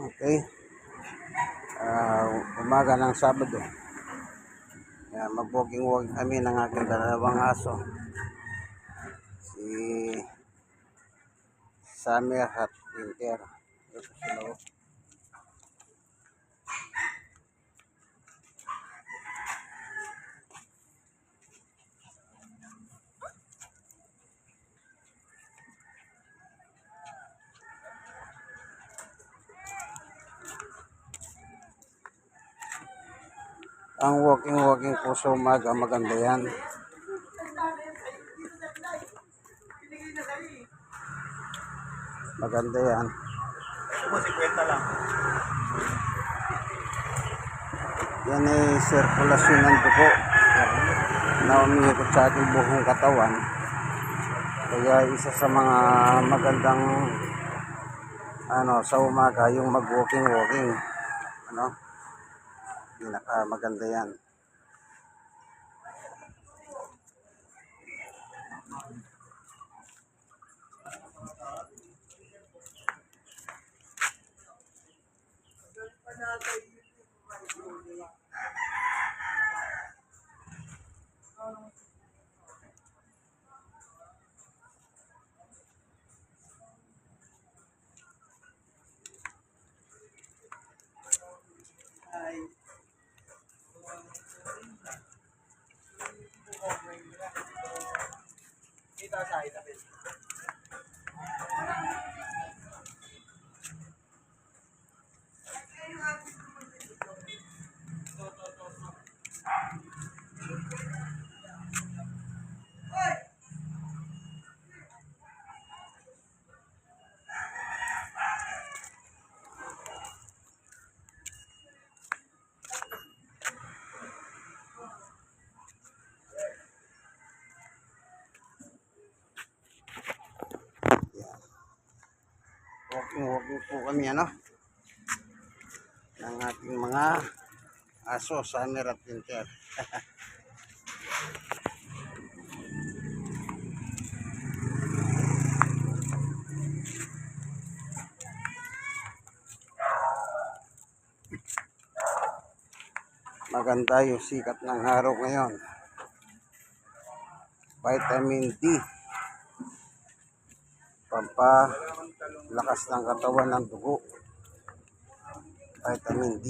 Okay. Ah, umaga ng Sabado. Yan, mag-walking-walking kami ng aking dalawang aso. Si Summer at Winter. Ito sila. Ang walking-walking po sa umaga, maganda yan. Maganda yan. Ako, 50 lang. Yan ay sirkulasyon ng dugo na umiikot sa ating buong katawan. Kaya isa sa mga magandang ano sa umaga yung mag-walking-walking. Ano? Pinaka maganda yan. Kita Walking-walking po kami ano ng ating mga aso, summer at winter. Maganda yung sikat ng araw ngayon. Vitamin D. Pampalakas ng katawan ng dugo. Vitamin D.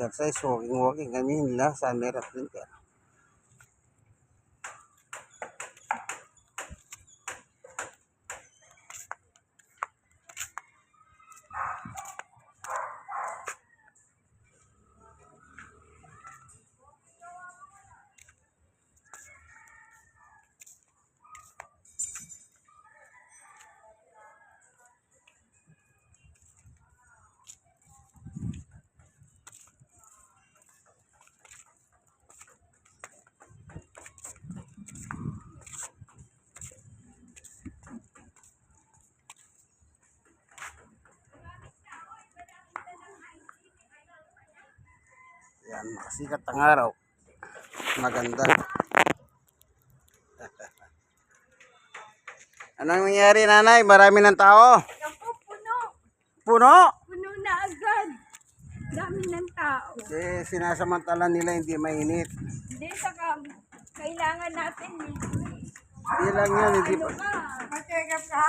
Exercise, walking, walking kami nila sa Merat Winter. Yan, makasikat ang araw. Maganda. Anong nangyari nanay? Marami ng tao? Ako, puno. Puno? Puno na agad. Dami ng tao. Kasi sinasamantala nila hindi mainit. Hindi, saka kailangan natin eh. Hindi lang yun, hindi Ano pa. up ka?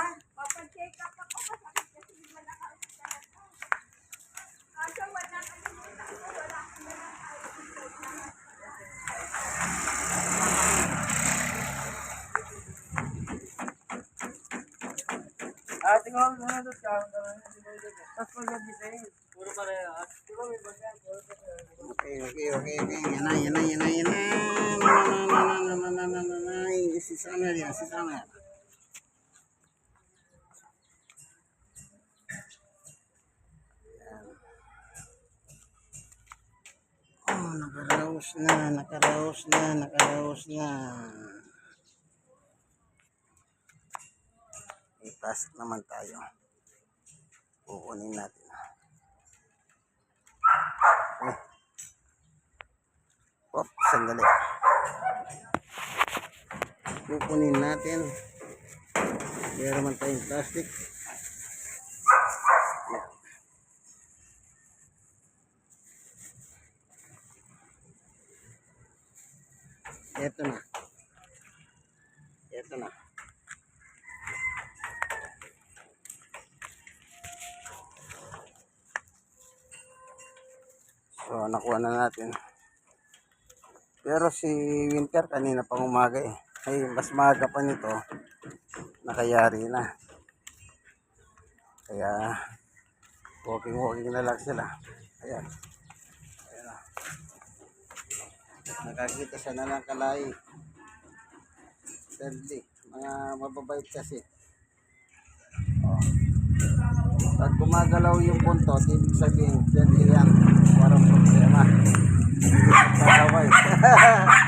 Nakaraos na, nakaraos na, nakaraos na. Itas naman tayo. Kukunin natin. Okay. Oh, sandali. Kukunin natin. Meron naman tayong plastic. Ito na. Ito na. So, nakuha na natin. Pero si Winter kanina pang umaga eh. Ay, mas maaga pa nito. Nakayari na. Kaya, walking-walking na lang sila. Ayan. Ayan na. Nakakita siya na ng kalay. Deadly. Mga mababait kasi. Pag gumagalaw yung buntot, ibig sabihin, deadly yan. Parang problema. Kakaway.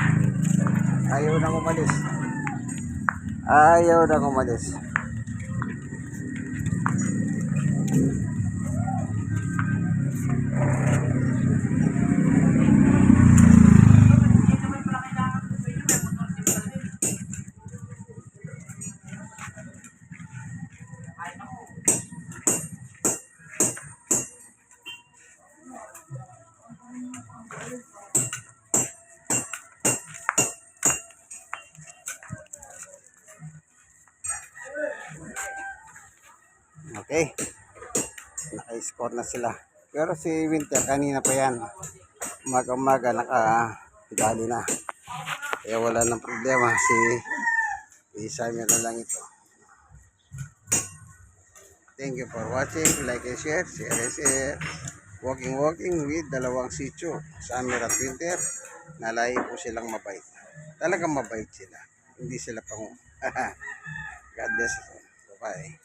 Ayaw nang umalis. Ayaw nang umalis. Okay. Naka-score na sila. Pero si Winter, kanina pa yan. Umaga-umaga, naka-dali na. Kaya wala nang problema. Si Isay na lang ito. Thank you for watching. Like and share. Share and share. Walking walking with dalawang sityo. Summer at winter. Nalayo po silang mabait. Talagang mabait sila. Hindi sila pang... God bless. Bye-bye.